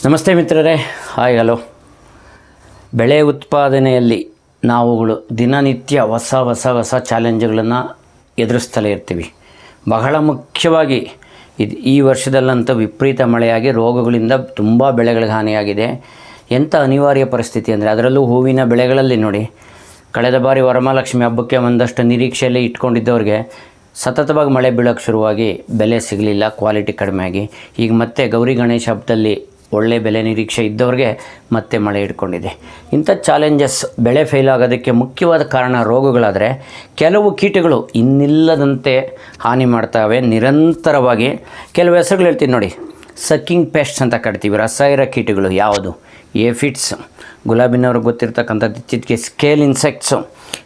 ನಮಸ್ತೆ ಮಿತ್ರರೇ. Hi, hello. ಬೆಳೆ ಉತ್ಪಾದನೆಯಲ್ಲಿ ನಾವುಗಳು ದಿನನಿತ್ಯ ಹೊಸ ಹೊಸ ಹೊಸ ಚಾಲೆಂಜ್ಗಳನ್ನು ಎದುರಿಸ್ತಲೇ ಇರ್ತೀವಿ. ಬಹಳ ಮುಖ್ಯವಾಗಿ ಇದು ಈ ವರ್ಷದಲ್ಲಂತೂ ವಿಪರೀತ ಮಳೆಯಾಗಿ ರೋಗಗಳಿಂದ ತುಂಬ ಬೆಳೆಗಳಿಗೆ ಹಾನಿಯಾಗಿದೆ. ಎಂಥ ಅನಿವಾರ್ಯ ಪರಿಸ್ಥಿತಿ ಅಂದರೆ ಅದರಲ್ಲೂ ಹೂವಿನ ಬೆಳೆಗಳಲ್ಲಿ ನೋಡಿ, ಕಳೆದ ಬಾರಿ ವರಮಹಾಲಕ್ಷ್ಮಿ ಹಬ್ಬಕ್ಕೆ ಒಂದಷ್ಟು ನಿರೀಕ್ಷೆಯಲ್ಲಿ ಇಟ್ಕೊಂಡಿದ್ದವ್ರಿಗೆ ಸತತವಾಗಿ ಮಳೆ ಬೀಳೋಕ್ಕೆ ಶುರುವಾಗಿ ಬೆಲೆ ಸಿಗಲಿಲ್ಲ ಕ್ವಾಲಿಟಿ ಕಡಿಮೆ ಆಗಿ. ಈಗ ಮತ್ತೆ ಗೌರಿ ಗಣೇಶ ಹಬ್ಬದಲ್ಲಿ ಒಳ್ಳೆ ಬೆಲೆ ನಿರೀಕ್ಷೆ ಇದ್ದವ್ರಿಗೆ ಮತ್ತೆ ಮಳೆ ಇಟ್ಕೊಂಡಿದೆ ಇಂಥ ಚಾಲೆಂಜಸ್ ಬೆಳೆ ಫೇಲ್ ಆಗೋದಕ್ಕೆ ಮುಖ್ಯವಾದ ಕಾರಣ ರೋಗಗಳಾದರೆ ಕೆಲವು ಕೀಟಗಳು ಇನ್ನಿಲ್ಲದಂತೆ ಹಾನಿ ಮಾಡ್ತವೆ ನಿರಂತರವಾಗಿ. ಕೆಲವು ಹೆಸರುಗಳು ಹೇಳ್ತೀನಿ ನೋಡಿ. ಸಕ್ಕಿಂಗ್ ಪೇಸ್ಟ್ಸ್ ಅಂತ ಕರಿತೀವಿ. ರಸಾಯನ ಕೀಟಗಳು ಯಾವುದು? ಏಫಿಟ್ಸ್ ಗುಲಾಬಿನವ್ರಿಗೆ ಗೊತ್ತಿರ್ತಕ್ಕಂಥದ್ದು ಇತ್ತೀಚೆಗೆ scale insects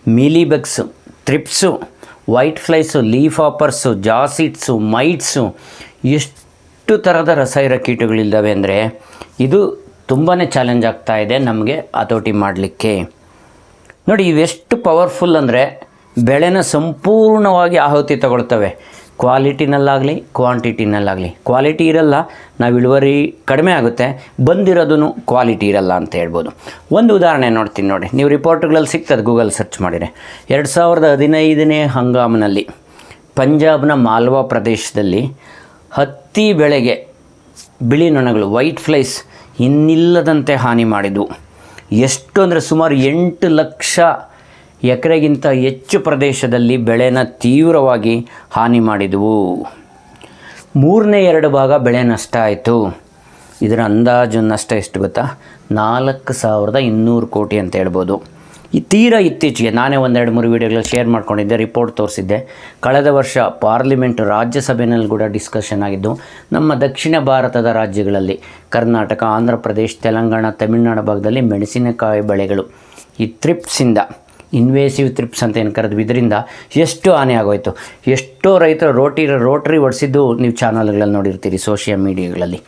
mealybugs thrips white flies leaf hoppers jassids mites ಎಷ್ಟು ಥರದ ರಸಾಯನ ಕೀಟಗಳಿದ್ದಾವೆ ಅಂದರೆ ಇದು ತುಂಬಾ ಚಾಲೆಂಜ್ ಆಗ್ತಾ ಇದೆ ನಮಗೆ ಹತೋಟಿ ಮಾಡಲಿಕ್ಕೆ. ನೋಡಿ ಇವೆಷ್ಟು ಪವರ್ಫುಲ್ ಅಂದರೆ ಬೆಳೆನ ಸಂಪೂರ್ಣವಾಗಿ ಆಹುತಿ ತಗೊಳ್ತವೆ. ಕ್ವಾಲಿಟಿನಲ್ಲಾಗಲಿ ಕ್ವಾಂಟಿಟಿನಲ್ಲಾಗಲಿ ಕ್ವಾಲಿಟಿ ಇರಲ್ಲ, ನಾವು ಇಳುವರಿ ಕಡಿಮೆ ಆಗುತ್ತೆ ಬಂದಿರೋದೂ ಕ್ವಾಲಿಟಿ ಇರಲ್ಲ ಅಂತ ಹೇಳ್ಬೋದು. ಒಂದು ಉದಾಹರಣೆ ನೋಡ್ತೀನಿ ನೋಡಿ. ನೀವು ರಿಪೋರ್ಟ್ಗಳಲ್ಲಿ ಸಿಗ್ತದೆ ಗೂಗಲ್ ಸರ್ಚ್ ಮಾಡಿದರೆ. ಎರಡು ಸಾವಿರದ ಹದಿನೈದನೇ ಹಂಗಾಮಿನಲ್ಲಿ ಪಂಜಾಬ್ನ ಮಾಲ್ವಾ ಪ್ರದೇಶದಲ್ಲಿ ಹತ್ತಿ ಬೆಳೆಗೆ ಬಿಳಿ ನೊಣಗಳು ವೈಟ್ ಫ್ಲೈಸ್ ಇನ್ನಿಲ್ಲದಂತೆ ಹಾನಿ ಮಾಡಿದ್ವು ಎಷ್ಟು ಅಂದರೆ ಸುಮಾರು ಎಂಟು ಲಕ್ಷ ಎಕರೆಗಿಂತ ಹೆಚ್ಚು ಪ್ರದೇಶದಲ್ಲಿ ಬೆಳೆನ ತೀವ್ರವಾಗಿ ಹಾನಿ ಮಾಡಿದವು. ಮೂರನೇ ಎರಡು ಭಾಗ ಬೆಳೆ ನಷ್ಟ ಆಯಿತು. ಇದರ ಅಂದಾಜು ನಷ್ಟ ಎಷ್ಟು ಗೊತ್ತಾ? ನಾಲ್ಕು ಸಾವಿರದ ಇನ್ನೂರು ಕೋಟಿ ಅಂತ ಹೇಳ್ಬೋದು. ಈ ತೀರ ಇತ್ತೀಚೆಗೆ ನಾನೇ ಒಂದೆರಡು ಮೂರು ವೀಡಿಯೋಗಳಲ್ಲಿ ಶೇರ್ ಮಾಡ್ಕೊಂಡಿದ್ದೆ ರಿಪೋರ್ಟ್ ತೋರಿಸಿದ್ದೆ. ಕಳೆದ ವರ್ಷ ಪಾರ್ಲಿಮೆಂಟ್ ರಾಜ್ಯಸಭೆಯಲ್ಲಿ ಕೂಡ ಡಿಸ್ಕಷನ್ ಆಗಿದ್ದು, ನಮ್ಮ ದಕ್ಷಿಣ ಭಾರತದ ರಾಜ್ಯಗಳಲ್ಲಿ ಕರ್ನಾಟಕ ಆಂಧ್ರ ಪ್ರದೇಶ ತೆಲಂಗಾಣ, ತಮಿಳುನಾಡು ಭಾಗದಲ್ಲಿ ಮೆಣಸಿನಕಾಯಿ ಬೆಳೆಗಳು. ಈ ತ್ರಿಪ್ಸಿಂದ ಇನ್ವೇಸಿವ್ ತ್ರಿಪ್ಸ್ ಅಂತ ಏನು ಕರೆದ್ವಿ, ಇದರಿಂದ ಎಷ್ಟು ಹಾನಿ ಆಗೋಯಿತು. ಎಷ್ಟೋ ರೈತರು ರೋಟಿ ರೋಟ್ರಿ ಹೊಡಿಸಿದ್ದು ನೀವು ಚಾನಲ್ಗಳಲ್ಲಿ ನೋಡಿರ್ತೀರಿ ಸೋಷಿಯಲ್ ಮೀಡಿಯಾಗಳಲ್ಲಿ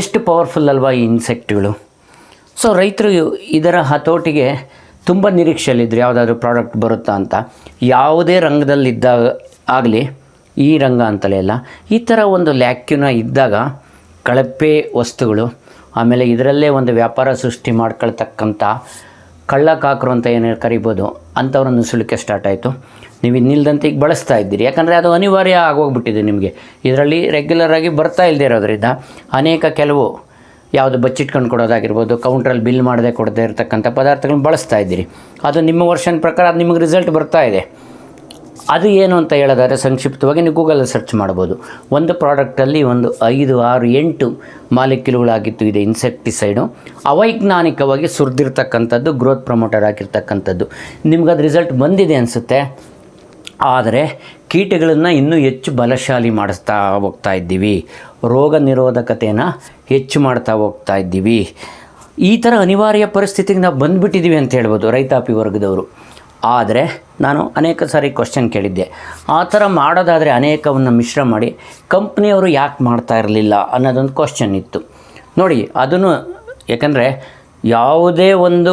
ಎಷ್ಟು ಪವರ್ಫುಲ್ ಅಲ್ವಾ ಈ ಇನ್ಸೆಕ್ಟ್ಗಳು ಸೊ ರೈತರು ಇದರ ಹತೋಟಿಗೆ ತುಂಬ ನಿರೀಕ್ಷೆಯಲ್ಲಿದ್ದರು ಯಾವುದಾದ್ರೂ ಪ್ರಾಡಕ್ಟ್ ಬರುತ್ತಾ ಅಂತ. ಯಾವುದೇ ರಂಗದಲ್ಲಿದ್ದಾಗ ಆಗಲಿ, ಈ ರಂಗ ಅಂತಲೇ ಅಲ್ಲ, ಈ ಥರ ಒಂದು ಲ್ಯಾಕ್ಯೂನ ಇದ್ದಾಗ ಕಳಪೆ ವಸ್ತುಗಳು, ಆಮೇಲೆ ಇದರಲ್ಲೇ ಒಂದು ವ್ಯಾಪಾರ ಸೃಷ್ಟಿ ಮಾಡ್ಕೊಳ್ತಕ್ಕಂಥ ಕಳ್ಳಕಾಕರು ಅಂತ ಏನು ಕರಿಬೋದು ಅಂಥವ್ರನ್ನ ನುಸುಳಿಕೆ ಸ್ಟಾರ್ಟ್ ಆಯಿತು. ನೀವು ಇನ್ನಿಲ್ದಂತೆ ಈಗ ಬಳಸ್ತಾ ಇದ್ದೀರಿ. ಯಾಕಂದರೆ ಅದು ಅನಿವಾರ್ಯ ಆಗೋಗ್ಬಿಟ್ಟಿದೆ ನಿಮಗೆ. ಇದರಲ್ಲಿ ರೆಗ್ಯುಲರಾಗಿ ಬರ್ತಾ ಇಲ್ಲದೆ ಇರೋದ್ರಿಂದ ಅನೇಕ ಕೆಲವು ಯಾವುದು ಬಚ್ಚಿಟ್ಕೊಂಡು ಕೊಡೋದಾಗಿರ್ಬೋದು ಕೌಂಟ್ರಲ್ಲಿ ಬಿಲ್ ಮಾಡದೆ ಕೊಡದೇ ಇರತಕ್ಕಂಥ ಪದಾರ್ಥಗಳನ್ನ ಬಳಸ್ತಾ ಇದ್ದೀರಿ. ಅದು ನಿಮ್ಮ ವರ್ಷನ ಪ್ರಕಾರ ಅದು ನಿಮಗೆ ರಿಸಲ್ಟ್ ಬರ್ತಾ ಇದೆ. ಅದು ಏನು ಅಂತ ಹೇಳೋದಾದರೆ ಸಂಕ್ಷಿಪ್ತವಾಗಿ ನೀವು ಗೂಗಲಲ್ಲಿ ಸರ್ಚ್ ಮಾಡ್ಬೋದು ಒಂದು ಪ್ರಾಡಕ್ಟಲ್ಲಿ ಒಂದು ಐದು, ಆರು, ಎಂಟು ಮಾಲಿಕ್ಯೂಲ್ಗಳಾಗಿತ್ತು ಇದೆ ಇನ್ಸೆಕ್ಟಿಸೈಡು ಅವೈಜ್ಞಾನಿಕವಾಗಿ ಸುರಿದಿರ್ತಕ್ಕಂಥದ್ದು ಗ್ರೋತ್ ಪ್ರಮೋಟರ್ ಆಗಿರ್ತಕ್ಕಂಥದ್ದು. ಅದು ರಿಸಲ್ಟ್ ಬಂದಿದೆ ಅನಿಸುತ್ತೆ. ಆದರೆ ಕೀಟಗಳನ್ನು ಇನ್ನೂ ಹೆಚ್ಚು ಬಲಶಾಲಿ ಮಾಡಿಸ್ತಾ ಹೋಗ್ತಾ ಇದ್ದೀವಿ. ರೋಗ ನಿರೋಧಕತೆಯನ್ನು ಹೆಚ್ಚು ಮಾಡ್ತಾ ಹೋಗ್ತಾ ಇದ್ದೀವಿ. ಈ ಥರ ಅನಿವಾರ್ಯ ಪರಿಸ್ಥಿತಿಗೆ ನಾವು ಬಂದುಬಿಟ್ಟಿದ್ದೀವಿ ಅಂತ ಹೇಳ್ಬೋದು ರೈತಾಪಿ ವರ್ಗದವರು. ಆದರೆ ನಾನು ಅನೇಕ ಸಾರಿ ಕ್ವಶನ್ ಕೇಳಿದ್ದೆ. ಆ ಥರ ಮಾಡೋದಾದರೆ ಅನೇಕವನ್ನು ಮಿಶ್ರ ಮಾಡಿ ಕಂಪ್ನಿಯವರು ಯಾಕೆ ಮಾಡ್ತಾ ಇರಲಿಲ್ಲ ಅನ್ನೋದೊಂದು ಕ್ವಶನ್ ಇತ್ತು. ನೋಡಿ, ಅದನ್ನು ಯಾಕಂದರೆ ಯಾವುದೇ ಒಂದು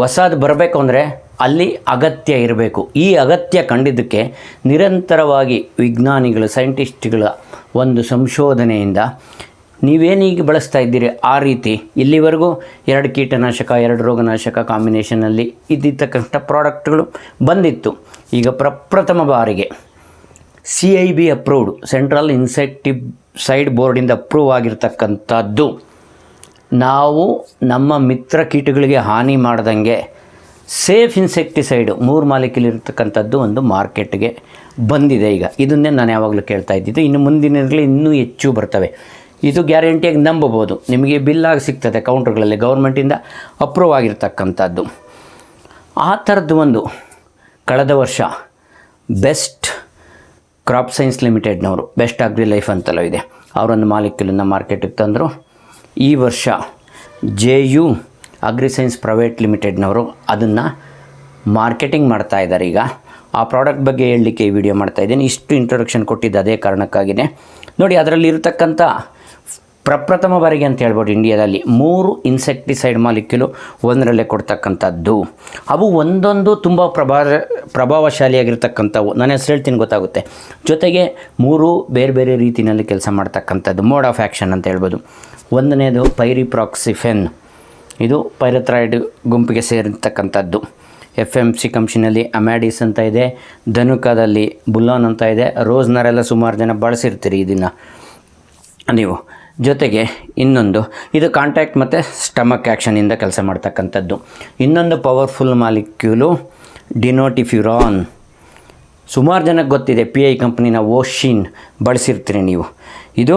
ಹೊಸದು ಬರಬೇಕು ಅಂದರೆ ಅಲ್ಲಿ ಅಗತ್ಯ ಇರಬೇಕು. ಈ ಅಗತ್ಯ ಕಂಡಿದ್ದಕ್ಕೆ ನಿರಂತರವಾಗಿ ವಿಜ್ಞಾನಿಗಳು, ಸೈಂಟಿಸ್ಟ್ಗಳ ಒಂದು ಸಂಶೋಧನೆಯಿಂದ ನೀವೇನೀಗ ಬಳಸ್ತಾ ಇದ್ದೀರಿ ಆ ರೀತಿ ಇಲ್ಲಿವರೆಗೂ ಎರಡು ಕೀಟನಾಶಕ, ಎರಡು ರೋಗನಾಶಕ ಕಾಂಬಿನೇಷನಲ್ಲಿ ಇದ್ದಿರ್ತಕ್ಕಂಥ ಪ್ರಾಡಕ್ಟ್ಗಳು ಬಂದಿತ್ತು. ಈಗ ಪ್ರಪ್ರಥಮ ಬಾರಿಗೆ C I B approved, central insecticide ಬೋರ್ಡಿಂದ approve ಆಗಿರ್ತಕ್ಕಂಥದ್ದು. ನಾವು ನಮ್ಮ ಮಿತ್ರ ಕೀಟಗಳಿಗೆ ಹಾನಿ ಮಾಡ್ದಂಗೆ ಸೇಫ್ ಇನ್ಸೆಕ್ಟಿಸೈಡು ಮೂರು ಮಾಲಿಕ್ಯೂಲ್ ಇರತಕ್ಕಂಥದ್ದು ಒಂದು ಮಾರ್ಕೆಟ್ಗೆ ಬಂದಿದೆ ಈಗ. ಇದನ್ನೇ ನಾನು ಯಾವಾಗಲೂ ಕೇಳ್ತಾ ಇದ್ದಿದ್ದು. ಇನ್ನು ಮುಂದಿನದಲ್ಲಿ ಇನ್ನೂ ಹೆಚ್ಚು ಬರ್ತವೆ. ಇದು ಗ್ಯಾರಂಟಿಯಾಗಿ ನಂಬಬೋದು ನಿಮಗೆ ಬಿಲ್ಲಾಗಿ ಸಿಗ್ತದೆ ಕೌಂಟ್ರ್ಗಳಲ್ಲಿ. ಗೌರ್ಮೆಂಟಿಂದ ಅಪ್ರೂವ್ ಆಗಿರ್ತಕ್ಕಂಥದ್ದು. ಆ ಥರದ್ದು ಒಂದು ಕಳೆದ ವರ್ಷ ಬೆಸ್ಟ್ ಕ್ರಾಪ್ ಸೈನ್ಸ್ ಲಿಮಿಟೆಡ್ನವರು, ಬೆಸ್ಟ್ ಅಗ್ರಿ ಲೈಫ್ ಅಂತಲೋ ಇದೆ ಅವರೊಂದು ಮಾಲಿಕ್ಯೂಲನ್ನು ಮಾರ್ಕೆಟಿಗೆ ತಂದರು. ಈ ವರ್ಷ J U agri science private ಲಿಮಿಟೆಡ್ನವರು ಅದನ್ನು ಮಾರ್ಕೆಟಿಂಗ್ ಮಾಡ್ತಾ ಇದ್ದಾರೆ. ಈಗ ಆ ಪ್ರಾಡಕ್ಟ್ ಬಗ್ಗೆ ಹೇಳಲಿಕ್ಕೆ ಈ ವಿಡಿಯೋ ಮಾಡ್ತಾ ಇದ್ದೀನಿ. ಇಷ್ಟು ಇಂಟ್ರೊಡಕ್ಷನ್ ಕೊಟ್ಟಿದ್ದು ಅದೇ ಕಾರಣಕ್ಕಾಗಿದೆ ನೋಡಿ, ಅದರಲ್ಲಿ ಇರತಕ್ಕಂಥ ಪ್ರಪ್ರಥಮ ಬಾರಿಗೆ ಅಂತ ಹೇಳ್ಬೋದು ಇಂಡಿಯಾದಲ್ಲಿ ಮೂರು ಇನ್ಸೆಕ್ಟಿಸೈಡ್ ಮಾಲಿಕ್ಯೂಲು ಒಂದರಲ್ಲೇ ಕೊಡ್ತಕ್ಕಂಥದ್ದು. ಅವು ಒಂದೊಂದು ತುಂಬ ಪ್ರಭಾ ಪ್ರಭಾವಶಾಲಿಯಾಗಿರ್ತಕ್ಕಂಥವು. ನಾನು ಹೆಸರು ಹೇಳ್ತೀನಿ ಗೊತ್ತಾಗುತ್ತೆ. ಜೊತೆಗೆ ಮೂರು ಬೇರೆ ಬೇರೆ ರೀತಿಯಲ್ಲಿ ಕೆಲಸ ಮಾಡ್ತಕ್ಕಂಥದ್ದು. ಮೋಡ್ ಆಫ್ ಆ್ಯಕ್ಷನ್ ಅಂತ ಹೇಳ್ಬೋದು. ಒಂದನೇದು ಪೈರಿಪ್ರಾಕ್ಸಿಫೆನ್ ಇದು ಪೈರಥ್ರಾಯ್ಡ್ ಗುಂಪಿಗೆ ಸೇರಿರ್ತಕ್ಕಂಥದ್ದು. ಎಫ್ ಎಂ ಸಿ ಕಂಪ್ಷಿನಲ್ಲಿ ಅಮ್ಯಾಡಿಸ್ ಅಂತ ಇದೆ, ಧನುಕದಲ್ಲಿ ಬುಲ್ಲಾನ್ ಅಂತ ಇದೆ ರೋಸ್ನರೆಲ್ಲ ಸುಮಾರು ಜನ ಬಳಸಿರ್ತೀರಿ ಇದನ್ನು ನೀವು ಜೊತೆಗೆ ಇನ್ನೊಂದು, ಇದು ಕಾಂಟ್ಯಾಕ್ಟ್ ಮತ್ತು ಸ್ಟಮಕ್ ಆ್ಯಕ್ಷನಿಂದ ಕೆಲಸ ಮಾಡ್ತಕ್ಕಂಥದ್ದು. ಇನ್ನೊಂದು ಪವರ್ಫುಲ್ ಮಾಲಿಕ್ಯೂಲು, ಡಿನೋಟಿಫ್ಯೂರಾನ್. ಸುಮಾರು ಜನಕ್ಕೆ ಗೊತ್ತಿದೆ, ಪಿ ಐ ಕಂಪ್ನಿನ ಓಶಿನ್ ಬಳಸಿರ್ತೀರಿ ನೀವು. ಇದು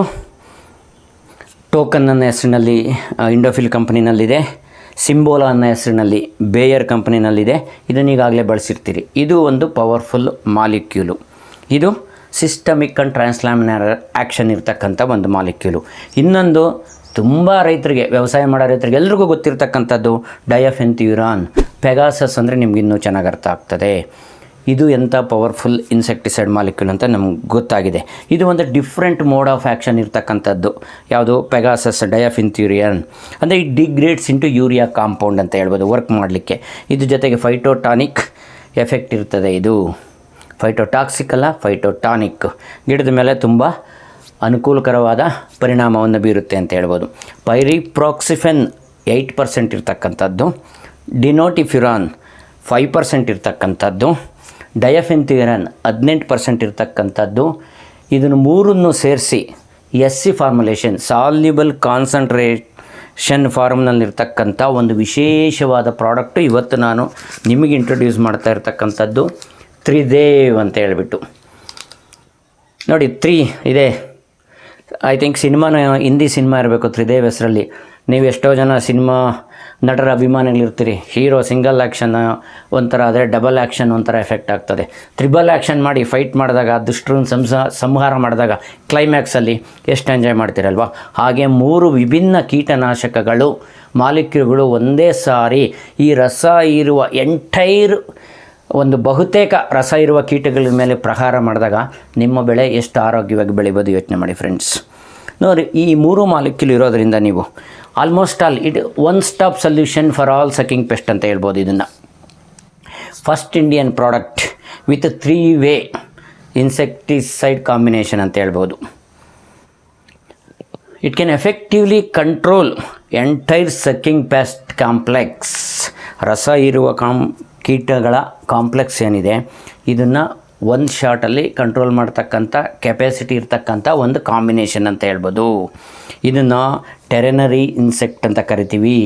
ಟೋಕನ್ ಅನ್ನೋ ಹೆಸರಿನಲ್ಲಿ ಇಂಡೋಫಿಲ್ ಕಂಪ್ನಿನಲ್ಲಿದೆ. ಸಿಂಬೋಲಾ ಅನ್ನೋ ಹೆಸರಿನಲ್ಲಿ ಬೇಯರ್ ಕಂಪ್ನಿನಲ್ಲಿದೆ. ಇದನ್ನು ಈಗಾಗಲೇ ಬಳಸಿರ್ತೀರಿ. ಇದು ಒಂದು ಪವರ್ಫುಲ್ ಮಾಲಿಕ್ಯೂಲು ಇದು ಸಿಸ್ಟಮಿಕ್ ಅಂಡ್ ಟ್ರಾನ್ಸ್ಲಾಮಿನರ್ ಆ್ಯಕ್ಷನ್ ಇರ್ತಕ್ಕಂಥ ಒಂದು ಮಾಲಿಕ್ಯೂಲು ಇನ್ನೊಂದು ತುಂಬ ರೈತರಿಗೆ, ವ್ಯವಸಾಯ ಮಾಡೋ ರೈತರಿಗೆ ಎಲ್ರಿಗೂ ಗೊತ್ತಿರ್ತಕ್ಕಂಥದ್ದು ಡಯಫೆನ್ಥ್ಯೂರಾನ್ ಪೆಗಾಸಸ್ ಅಂದರೆ ನಿಮ್ಗೆ ಇನ್ನೂ ಚೆನ್ನಾಗಿ ಅರ್ಥ ಆಗ್ತದೆ. ಇದು ಎಂಥ ಪವರ್ಫುಲ್ ಇನ್ಸೆಕ್ಟಿಸೈಡ್ ಮಾಲಿಕ್ಯೂಲ್ ಅಂತ ನಮ್ಗೆ ಗೊತ್ತಾಗಿದೆ. ಇದು ಒಂದು ಡಿಫ್ರೆಂಟ್ ಮೋಡ್ ಆಫ್ ಆ್ಯಕ್ಷನ್ ಇರ್ತಕ್ಕಂಥದ್ದು. ಯಾವುದು? ಪೆಗಾಸಸ್ ಡಯಾಫಿನ್ಥ್ಯೂರಿಯನ್ ಅಂದರೆ ಈ ಡಿಗ್ರೇಡ್ಸ್ ಇಂಟು ಯೂರಿಯಾ ಕಾಂಪೌಂಡ್ ಅಂತ ಹೇಳ್ಬೋದು ವರ್ಕ್ ಮಾಡಲಿಕ್ಕೆ. ಇದು ಜೊತೆಗೆ ಫೈಟೋಟಾನಿಕ್ ಎಫೆಕ್ಟ್ ಇರ್ತದೆ ಇದು. ಫೈಟೋಟಾಕ್ಸಿಕ್ ಅಲ್ಲ ಫೈಟೋಟಾನಿಕ್ ಗಿಡದ ಮೇಲೆ ತುಂಬ ಅನುಕೂಲಕರವಾದ ಪರಿಣಾಮವನ್ನು ಬೀರುತ್ತೆ ಅಂತ ಹೇಳ್ಬೋದು. ಪೈರಿಪ್ರಾಕ್ಸಿಫೆನ್ ಏಯ್ಟ್ ಪರ್ಸೆಂಟ್ ಇರ್ತಕ್ಕಂಥದ್ದು. ಡಿನೋಟಿಫ್ಯುರಾನ್ ಫೈವ್ ಪರ್ಸೆಂಟ್ ಇರ್ತಕ್ಕಂಥದ್ದು. ಡಯಫೆನ್ಥಿರನ್ ಹದಿನೆಂಟು ಪರ್ಸೆಂಟ್ ಇರತಕ್ಕಂಥದ್ದು. ಇದನ್ನು ಮೂರನ್ನು ಸೇರಿಸಿ S C formulation, soluble concentrate ಫಾರ್ಮ್ನಲ್ಲಿರ್ತಕ್ಕಂಥ ಒಂದು ವಿಶೇಷವಾದ ಪ್ರಾಡಕ್ಟು ಇವತ್ತು ನಾನು ನಿಮಗೆ ಇಂಟ್ರೊಡ್ಯೂಸ್ ಮಾಡ್ತಾ ಇರ್ತಕ್ಕಂಥದ್ದು. ತ್ರಿದೇವ್ ಅಂತ ಹೇಳಿಬಿಟ್ಟು. ನೋಡಿ, ತ್ರೀ ಇದೆ. ಐ ಥಿಂಕ್ ಸಿನಿಮಾನ, ಹಿಂದಿ ಸಿನಿಮಾ ಇರಬೇಕು ತ್ರಿದೇವ್ ಹೆಸರಲ್ಲಿ. ನೀವು ಎಷ್ಟೋ ಜನ ಸಿನಿಮಾ ನಟರ ಅಭಿಮಾನಿಗಳಿರ್ತೀರಿ. ಹೀರೋ, ಸಿಂಗಲ್ ಆ್ಯಕ್ಷನ್ ಒಂಥರ ಆದರೆ ಡಬಲ್ ಆ್ಯಕ್ಷನ್ ಒಂಥರ ಎಫೆಕ್ಟ್ ಆಗ್ತದೆ. ತ್ರಿಬಲ್ ಆ್ಯಕ್ಷನ್ ಮಾಡಿ ಫೈಟ್ ಮಾಡಿದಾಗ, ದುಷ್ಟರನ್ನು ಸಂಸ, ಸಂಹಾರ ಮಾಡಿದಾಗ ಕ್ಲೈಮ್ಯಾಕ್ಸಲ್ಲಿ ಎಷ್ಟು ಎಂಜಾಯ್ ಮಾಡ್ತೀರಲ್ವ? ಹಾಗೆ ಮೂರು ವಿಭಿನ್ನ ಕೀಟನಾಶಕಗಳು ಮಾಲಿಕ್ಯೂಲ್ಗಳು ಒಂದೇ ಸಾರಿ ಈ ರಸ ಇರುವ ಎಂಟೈರ್ ಒಂದು ಬಹುತೇಕ ರಸ ಇರುವ ಕೀಟಗಳ ಮೇಲೆ ಪ್ರಹಾರ ಮಾಡಿದಾಗ ನಿಮ್ಮ ಬೆಳೆ ಎಷ್ಟು ಆರೋಗ್ಯವಾಗಿ ಬೆಳಿಬೋದು ಯೋಚನೆ ಮಾಡಿ ಫ್ರೆಂಡ್ಸ್ ನೋಡಿ, ಈ ಮೂರು ಮಾಲಿಕ್ಯೂಲ್ ಇರೋದರಿಂದ ನೀವು almost all it one stop solution for all sucking pest ಅಂತ ಹೇಳ್ಬೋದು ಇದನ್ನು. First Indian product with three way insecticide combination ಅಂತ ಹೇಳ್ಬೋದು. It can effectively control entire sucking pest complex ರಸ ಇರುವ ಕಾಂ, ಕೀಟಗಳ ಕಾಂಪ್ಲೆಕ್ಸ್ ಏನಿದೆ, ಇದನ್ನು ಒಂದು ಶಾಟಲ್ಲಿ ಕಂಟ್ರೋಲ್ ಮಾಡ್ತಕ್ಕಂಥ ಕೆಪಾಸಿಟಿ ಇರ್ತಕ್ಕಂಥ ಒಂದು ಕಾಂಬಿನೇಷನ್ ಅಂತ ಹೇಳ್ಬೋದು. ಇದನ್ನು ಟೆರೆನರಿ ಇನ್ಸೆಕ್ಟ್ ಅಂತ ಕರಿತೀವಿ.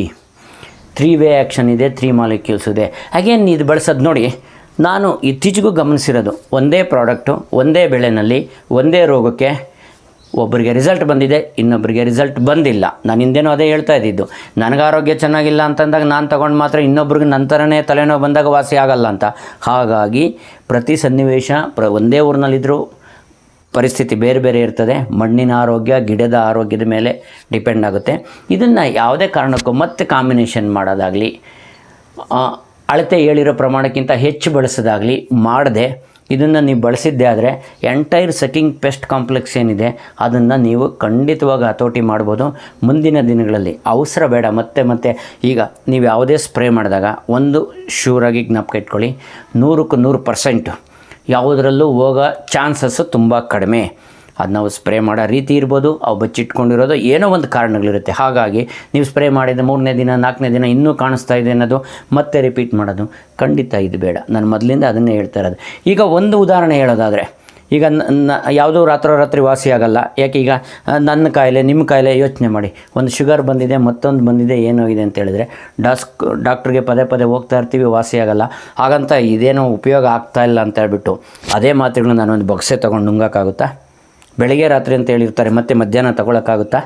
ತ್ರೀ ವೇ ಆ್ಯಕ್ಷನ್ ಇದೆ ತ್ರೀ ಮಾಲಿಕ್ಯೂಲ್ಸ್ ಇದೆ. ಅಗೇನ್ ಇದು ಬಳಸೋದು ನೋಡಿ, ನಾನು ಇತ್ತೀಚೆಗೂ ಗಮನಿಸಿರೋದು, ಒಂದೇ ಪ್ರಾಡಕ್ಟು ಒಂದೇ ಬೆಳೆನಲ್ಲಿ, ಒಂದೇ ರೋಗಕ್ಕೆ ಒಬ್ಬರಿಗೆ ರಿಸಲ್ಟ್ ಬಂದಿದೆ ಇನ್ನೊಬ್ಬರಿಗೆ ರಿಸಲ್ಟ್ ಬಂದಿಲ್ಲ. ನಾನು ಹಿಂದೇನೂ ಅದೇ ಹೇಳ್ತಾ ಇದ್ದಿದ್ದು. ನನಗೆ ಆರೋಗ್ಯ ಚೆನ್ನಾಗಿಲ್ಲ ಅಂತಂದಾಗ ನಾನು ತಗೊಂಡು ಮಾತ್ರ ಇನ್ನೊಬ್ರಿಗೆ ನಂತರನೇ ತಲೆನೋವು ಬಂದಾಗ ವಾಸಿ ಆಗಲ್ಲ ಅಂತ. ಹಾಗಾಗಿ, ಪ್ರತಿ ಸನ್ನಿವೇಶ ಪ್ರ ಒಂದೇ ಊರಿನಲ್ಲಿದ್ದರೂ ಪರಿಸ್ಥಿತಿ ಬೇರೆ ಬೇರೆ ಇರ್ತದೆ. ಮಣ್ಣಿನ ಆರೋಗ್ಯ, ಗಿಡದ ಆರೋಗ್ಯದ ಮೇಲೆ ಡಿಪೆಂಡ್ ಆಗುತ್ತೆ. ಇದನ್ನು ಯಾವುದೇ ಕಾರಣಕ್ಕೂ ಮತ್ತೆ ಕಾಂಬಿನೇಷನ್ ಮಾಡೋದಾಗಲಿ ಅಳತೆ ಹೇಳಿರೋ ಪ್ರಮಾಣಕ್ಕಿಂತ ಹೆಚ್ಚು ಬಳಸೋದಾಗಲಿ ಮಾಡದೆ, ಇದನ್ನು ನೀವು ಬಳಸಿದ್ದೇ ಆದರೆ ಎಂಟೈರ್ ಸೆಕಿಂಗ್ ಪೆಸ್ಟ್ ಕಾಂಪ್ಲೆಕ್ಸ್ ಏನಿದೆ, ಅದನ್ನು ನೀವು ಖಂಡಿತವಾಗಿ ಹತೋಟಿ ಮಾಡ್ಬೋದು. ಮುಂದಿನ ದಿನಗಳಲ್ಲಿ ಅವಸರ ಬೇಡ. ಮತ್ತೆ ಮತ್ತೆ ಈಗ ನೀವು ಯಾವುದೇ ಸ್ಪ್ರೇ ಮಾಡಿದಾಗ ಒಂದು ಶೂರಾಗಿ ಜ್ಞಾಪಕ ಇಟ್ಕೊಳ್ಳಿ. ನೂರಕ್ಕೆ ನೂರು ಪರ್ಸೆಂಟು ಯಾವುದರಲ್ಲೂ ಹೋಗೋ ಚಾನ್ಸಸ್ಸು ತುಂಬ ಕಡಿಮೆ. ಅದು ನಾವು ಸ್ಪ್ರೇ ಮಾಡೋ ರೀತಿ ಇರ್ಬೋದು, ಅವು ಬಚ್ಚಿಟ್ಕೊಂಡಿರೋದು ಏನೋ ಒಂದು ಕಾರಣಗಳಿರುತ್ತೆ. ಹಾಗಾಗಿ ನೀವು ಸ್ಪ್ರೇ ಮಾಡಿದ ಮೂರನೇ ದಿನ, ನಾಲ್ಕನೇ ದಿನ ಇನ್ನೂ ಕಾಣಿಸ್ತಾ ಇದೆ ಅನ್ನೋದು ಮತ್ತೆ ರಿಪೀಟ್ ಮಾಡೋದು ಖಂಡಿತ ಇದು ಬೇಡ. ನಾನು ಮೊದಲಿಂದ ಅದನ್ನೇ ಹೇಳ್ತಾ ಇರೋದು. ಈಗ ಒಂದು ಉದಾಹರಣೆ ಹೇಳೋದಾದರೆ ಈಗ ನ ಯಾವುದೂ ರಾತ್ರೋರಾತ್ರಿ ವಾಸಿ ಆಗಲ್ಲ. ಯಾಕೆ ಈಗ ನನ್ನ ಕಾಯಿಲೆ, ನಿಮ್ಮ ಕಾಯಿಲೆ ಯೋಚನೆ ಮಾಡಿ. ಒಂದು ಶುಗರ್ ಬಂದಿದೆ, ಮತ್ತೊಂದು ಬಂದಿದೆ, ಏನೋ ಅಂತ ಹೇಳಿದ್ರೆ ಡಾಸ್ಕ್, ಡಾಕ್ಟ್ರಿಗೆ ಪದೇ ಪದೇ ಹೋಗ್ತಾ ಇರ್ತೀವಿ, ವಾಸಿ ಆಗಲ್ಲ. ಹಾಗಂತ ಇದೇನೋ ಉಪಯೋಗ ಆಗ್ತಾ ಇಲ್ಲ ಅಂತ ಹೇಳ್ಬಿಟ್ಟು ಅದೇ ಮಾತ್ರೆಗಳನ್ನ ನಾನೊಂದು ಬೊಕ್ಸೆ ತೊಗೊಂಡು ನುಂಗೋಕ್ಕಾಗುತ್ತಾ? ಬೆಳಗ್ಗೆ ರಾತ್ರಿ ಅಂತ ಹೇಳಿರ್ತಾರೆ, ಮತ್ತೆ ಮಧ್ಯಾಹ್ನ ತೊಗೊಳಕ್ಕಾಗುತ್ತಾ?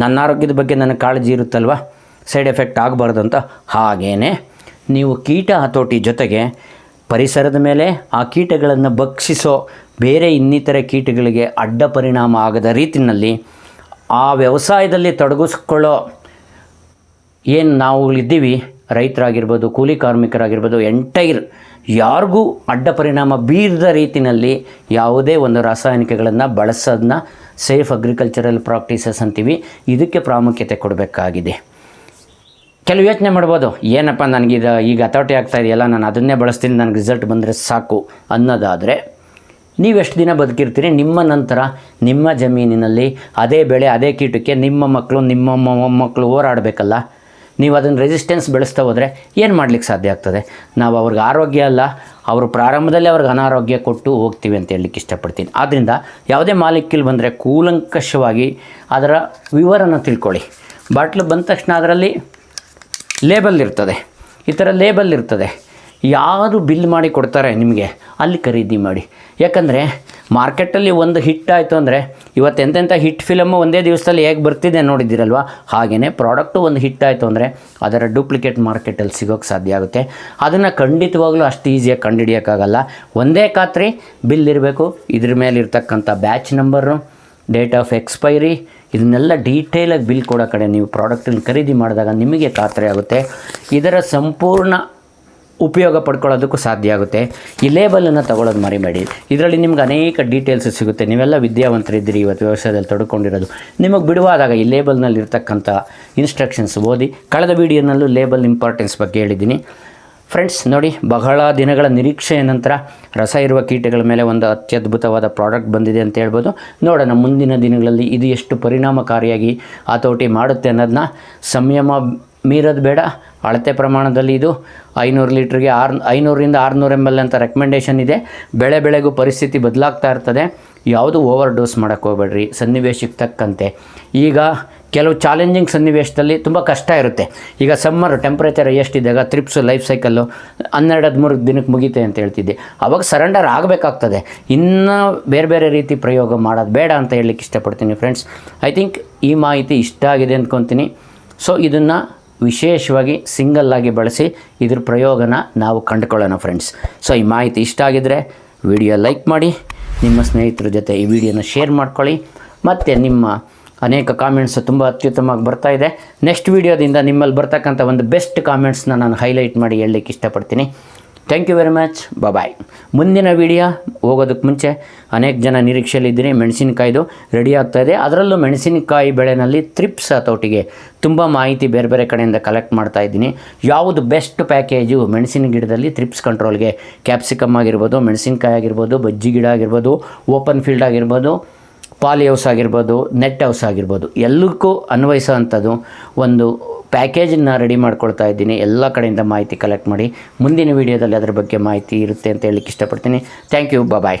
ನನ್ನ ಆರೋಗ್ಯದ ಬಗ್ಗೆ ನನಗೆ ಕಾಳಜಿ ಇರುತ್ತಲ್ವ? ಸೈಡ್ ಎಫೆಕ್ಟ್ ಆಗಬಾರ್ದು ಅಂತ ಹಾಗೇ ನೀವು ಕೀಟ ಹತೋಟಿ ಜೊತೆಗೆ ಪರಿಸರದ ಮೇಲೆ ಆ ಕೀಟಗಳನ್ನು ಭಕ್ಷಿಸೋ ಬೇರೆ ಇನ್ನಿತರ ಕೀಟಗಳಿಗೆ ಅಡ್ಡ ಪರಿಣಾಮ ಆಗದ ರೀತಿಯಲ್ಲಿ ಆ ವ್ಯವಸಾಯದಲ್ಲಿ ತೊಡಗಿಸ್ಕೊಳ್ಳೋ ಏನು ನಾವು ಇದ್ದೀವಿ, ರೈತರಾಗಿರ್ಬೋದು, ಕೂಲಿ ಕಾರ್ಮಿಕರಾಗಿರ್ಬೋದು, ಎಂಟೈರ್ ಯಾರಿಗೂ ಅಡ್ಡ ಪರಿಣಾಮ ಬೀರದ ರೀತಿಯಲ್ಲಿ ಯಾವುದೇ ಒಂದು ರಾಸಾಯನಿಕಗಳನ್ನು ಬಳಸೋದನ್ನ ಸೇಫ್ ಅಗ್ರಿಕಲ್ಚರಲ್ ಪ್ರಾಕ್ಟೀಸಸ್ ಅಂತೀವಿ. ಇದಕ್ಕೆ ಪ್ರಾಮುಖ್ಯತೆ ಕೊಡಬೇಕಾಗಿದೆ. ಕೆಲವು ಯೋಚನೆ ಮಾಡ್ಬೋದು. ಏನಪ್ಪ ನನಗಿದು ಈಗ ಅಥಾರಿಟಿ ಆಗ್ತಾ ಇದೆಯಲ್ಲ, ನಾನು ಅದನ್ನೇ ಬಳಸ್ತೀನಿ, ನನಗೆ ರಿಸಲ್ಟ್ ಬಂದರೆ ಸಾಕು ಅನ್ನೋದಾದರೆ ನೀವೆಷ್ಟು ದಿನ ಬದುಕಿರ್ತೀರಿ? ನಿಮ್ಮ ನಂತರ, ನಿಮ್ಮ ಜಮೀನಿನಲ್ಲಿ ಅದೇ ಬೆಳೆ, ಅದೇ ಕೀಟಕ್ಕೆ ನಿಮ್ಮ ಮಕ್ಕಳು ನಿಮ್ಮ ಮೊಮ್ಮಕ್ಕಳು ಹೋರಾಡಬೇಕಲ್ಲ? ನೀವು ಅದನ್ನು ರೆಸಿಸ್ಟೆನ್ಸ್ ಬೆಳೆಸ್ತಾ ಹೋದರೆ ಏನು ಮಾಡ್ಲಿಕ್ಕೆ ಸಾಧ್ಯ ಆಗ್ತದೆ? ನಾವು ಅವ್ರಿಗೆ ಆರೋಗ್ಯ ಅಲ್ಲ, ಅವರು ಪ್ರಾರಂಭದಲ್ಲಿ ಅವ್ರಿಗೆ ಅನಾರೋಗ್ಯ ಕೊಟ್ಟು ಹೋಗ್ತೀವಿ ಅಂತ ಹೇಳಲಿಕ್ಕೆ ಇಷ್ಟಪಡ್ತೀನಿ. ಆದ್ದರಿಂದ ಯಾವುದೇ ಮಾಲಿಕ್ಯೂಲ್ ಬಂದರೆ ಕೂಲಂಕಷವಾಗಿ ಅದರ ವಿವರನ ತಿಳ್ಕೊಳ್ಳಿ. ಬಾಟ್ಲು ಬಂದ ತಕ್ಷಣ ಅದರಲ್ಲಿ ಲೇಬಲ್ ಇರ್ತದೆ. ಈ ಥರ ಲೇಬಲ್ ಇರ್ತದೆ. ಯಾರು ಬಿಲ್ ಮಾಡಿ ಕೊಡ್ತಾರೆ ನಿಮಗೆ? ಅಲ್ಲಿ ಖರೀದಿ ಮಾಡಿ. ಯಾಕಂದರೆ ಮಾರ್ಕೆಟಲ್ಲಿ ಒಂದು ಹಿಟ್ ಆಯಿತು ಅಂದರೆ ಇವತ್ತು ಎಂತೆಂಥ ಹಿಟ್ ಫಿಲಮ್ಮು ಒಂದೇ ದಿವಸದಲ್ಲಿ ಹೇಗೆ ಬರ್ತಿದೆ ನೋಡಿದ್ದೀರಲ್ವ ಹಾಗೆಯೇ ಪ್ರಾಡಕ್ಟು ಒಂದು ಹಿಟ್ ಆಯಿತು ಅಂದರೆ ಅದರ ಡೂಪ್ಲಿಕೇಟ್ ಮಾರ್ಕೆಟಲ್ಲಿ ಸಿಗೋಕ್ಕೆ ಸಾಧ್ಯ ಆಗುತ್ತೆ. ಅದನ್ನು ಖಂಡಿತವಾಗ್ಲೂ ಅಷ್ಟು ಈಸಿಯಾಗಿ ಕಂಡುಹಿಡಿಯೋಕ್ಕಾಗಲ್ಲ. ಒಂದೇ ಖಾತ್ರಿ ಬಿಲ್ ಇರಬೇಕು. ಇದ್ರ ಮೇಲೆ ಇರ್ತಕ್ಕಂಥ batch number date of expiry ಇದನ್ನೆಲ್ಲ ಡೀಟೇಲಾಗಿ ಬಿಲ್ ಕೊಡೋ ಕಡೆ ನೀವು ಪ್ರಾಡಕ್ಟನ್ನು ಖರೀದಿ ಮಾಡಿದಾಗ ನಿಮಗೆ ಖಾತ್ರಿ ಆಗುತ್ತೆ. ಇದರ ಸಂಪೂರ್ಣ ಉಪಯೋಗ ಪಡ್ಕೊಳ್ಳೋದಕ್ಕೂ ಸಾಧ್ಯ ಆಗುತ್ತೆ. ಈ ಲೇಬಲನ್ನು ತಗೊಳ್ಳೋದು ಮರಿಬೇಡಿ. ಇದರಲ್ಲಿ ನಿಮ್ಗೆ ಅನೇಕ ಡೀಟೇಲ್ಸ್ ಸಿಗುತ್ತೆ. ನೀವೆಲ್ಲ ವಿದ್ಯಾವಂತರಿದ್ದೀರಿ, ಇವತ್ತು ವ್ಯವಸಾಯದಲ್ಲಿ ತೊಡ್ಕೊಂಡಿರೋದು. ನಿಮಗೆ ಬಿಡುವಾದಾಗ ಈ ಲೇಬಲ್ನಲ್ಲಿ ಇರ್ತಕ್ಕಂಥ ಇನ್ಸ್ಟ್ರಕ್ಷನ್ಸ್ ಓದಿ, ಕಳೆದ ವೀಡಿಯೋನಲ್ಲೂ ಲೇಬಲ್ ಇಂಪಾರ್ಟೆನ್ಸ್ ಬಗ್ಗೆ ಹೇಳಿದ್ದೀನಿ. ಫ್ರೆಂಡ್ಸ್, ನೋಡಿ, ಬಹಳ ದಿನಗಳ ನಿರೀಕ್ಷೆಯ ನಂತರ ರಸ ಇರುವ ಕೀಟಗಳ ಮೇಲೆ ಒಂದು ಅತ್ಯದ್ಭುತವಾದ ಪ್ರಾಡಕ್ಟ್ ಬಂದಿದೆ ಅಂತ ಹೇಳ್ಬೋದು. ನೋಡೋಣ, ಮುಂದಿನ ದಿನಗಳಲ್ಲಿ ಇದು ಎಷ್ಟು ಪರಿಣಾಮಕಾರಿಯಾಗಿ ಹತೋಟಿ ಮಾಡುತ್ತೆ ಅನ್ನೋದನ್ನ ಸಂಯಮ ಮೀರೋದು ಬೇಡ, ಅಳತೆ ಪ್ರಮಾಣದಲ್ಲಿ ಇದು ಐನೂರು ಲೀಟ್ರಿಗೆ ಆರು ಐನೂರಿಂದ ಆರುನೂರು ಎಂ ಎಲ್ ಅಂತ ರೆಕಮೆಂಡೇಷನ್ ಇದೆ. ಬೆಳೆ ಬೆಳೆಗೂ ಪರಿಸ್ಥಿತಿ ಬದಲಾಗ್ತಾ ಇರ್ತದೆ. ಯಾವುದು ಓವರ್ ಡೋಸ್ ಮಾಡೋಕ್ಕೆ ಹೋಗ್ಬೇಡ್ರಿ, ಸನ್ನಿವೇಶಕ್ಕೆ ತಕ್ಕಂತೆ. ಈಗ ಕೆಲವು ಚಾಲೆಂಜಿಂಗ್ ಸನ್ನಿವೇಶದಲ್ಲಿ ತುಂಬ ಕಷ್ಟ ಇರುತ್ತೆ. ಈಗ ಸಮ್ಮರ್ ಟೆಂಪ್ರೇಚರ್ ಎಷ್ಟಿದ್ದಾಗ ತ್ರಿಪ್ಸು ಲೈಫ್ ಸೈಕಲ್ಲು ಹನ್ನೆರಡು, ಹದಿಮೂರು ದಿನಕ್ಕೆ ಮುಗೀತೆ ಅಂತ ಹೇಳ್ತಿದ್ದೆ. ಅವಾಗ ಸರೆಂಡರ್ ಆಗಬೇಕಾಗ್ತದೆ. ಇನ್ನೂ ಬೇರೆ ಬೇರೆ ರೀತಿ ಪ್ರಯೋಗ ಮಾಡೋದು ಬೇಡ ಅಂತ ಹೇಳಲಿಕ್ಕೆ ಇಷ್ಟಪಡ್ತೀನಿ ಫ್ರೆಂಡ್ಸ್ ಐ ಥಿಂಕ್ ಈ ಮಾಹಿತಿ ಇಷ್ಟ ಆಗಿದೆ ಅಂದ್ಕೊತೀನಿ ಸೊ ಇದನ್ನು ವಿಶೇಷವಾಗಿ ಸಿಂಗಲ್ ಆಗಿ ಬಳಸಿ ಇದ್ರ ಪ್ರಯೋಗನ ನಾವು ಕಂಡುಕೊಳ್ಳೋಣ ಫ್ರೆಂಡ್ಸ್ ಸೊ ಈ ಮಾಹಿತಿ ಇಷ್ಟ ಆಗಿದರೆ ವಿಡಿಯೋ ಲೈಕ್ ಮಾಡಿ. ನಿಮ್ಮ ಸ್ನೇಹಿತರ ಜೊತೆ ಈ ವಿಡಿಯೋನ ಶೇರ್ ಮಾಡ್ಕೊಳ್ಳಿ. ಮತ್ತು ನಿಮ್ಮ ಅನೇಕ ಕಾಮೆಂಟ್ಸ್ ತುಂಬ ಅತ್ಯುತ್ತಮವಾಗಿ ಬರ್ತಾ ಇದೆ. ನೆಕ್ಸ್ಟ್ ವೀಡಿಯೋದಿಂದ ನಿಮ್ಮಲ್ಲಿ ಬರ್ತಕ್ಕಂಥ ಒಂದು ಬೆಸ್ಟ್ ಕಾಮೆಂಟ್ಸ್ನ ನಾನು ಹೈಲೈಟ್ ಮಾಡಿ ಹೇಳಲಿಕ್ಕೆ ಇಷ್ಟಪಡ್ತೀನಿ. Thank you very much bye ಮುಂದಿನ ವಿಡಿಯೋ ಹೋಗೋದಕ್ಕೆ ಮುಂಚೆ ಅನೇಕ ಜನ ನಿರೀಕ್ಷೆಯಲ್ಲಿದ್ದೀನಿ ಮೆಣಸಿನಕಾಯ್ದು ರೆಡಿ ಆಗ್ತಾ ಇದೆ. ಅದರಲ್ಲೂ ಮೆಣಸಿನಕಾಯಿ ಬೆಳೆನಲ್ಲಿ ತ್ರಿಪ್ಸ್ ಹತೋಟಿಗೆ ತುಂಬ ಮಾಹಿತಿ ಬೇರೆ ಬೇರೆ ಕಡೆಯಿಂದ ಕಲೆಕ್ಟ್ ಮಾಡ್ತಾ ಇದ್ದೀನಿ. ಯಾವುದು ಬೆಸ್ಟ್ ಪ್ಯಾಕೇಜು ಮೆಣಸಿನ ಗಿಡದಲ್ಲಿ ತ್ರಿಪ್ಸ್ ಕಂಟ್ರೋಲ್ಗೆ ಕ್ಯಾಪ್ಸಿಕಮ್ ಆಗಿರ್ಬೋದು, ಮೆಣಸಿನಕಾಯಿ ಆಗಿರ್ಬೋದು, ಬಜ್ಜಿ ಗಿಡ ಆಗಿರ್ಬೋದು ಓಪನ್ ಫೀಲ್ಡ್ ಆಗಿರ್ಬೋದು ಪಾಲಿ ಹೌಸ್ ಆಗಿರ್ಬೋದು, ನೆಟ್ ಹೌಸ್ ಆಗಿರ್ಬೋದು, ಎಲ್ಲಕ್ಕೂ ಅನ್ವಯಿಸೋ ಅಂಥದ್ದು ಒಂದು ಪ್ಯಾಕೇಜನ್ನು ರೆಡಿ ಮಾಡ್ಕೊಳ್ತಾ ಇದ್ದೀನಿ. ಎಲ್ಲ ಕಡೆಯಿಂದ ಮಾಹಿತಿ ಕಲೆಕ್ಟ್ ಮಾಡಿ ಮುಂದಿನ ವೀಡಿಯೋದಲ್ಲಿ ಅದರ ಬಗ್ಗೆ ಮಾಹಿತಿ ಇರುತ್ತೆ ಅಂತ ಹೇಳಲಿಕ್ಕೆ ಇಷ್ಟಪಡ್ತೀನಿ. Thank you bye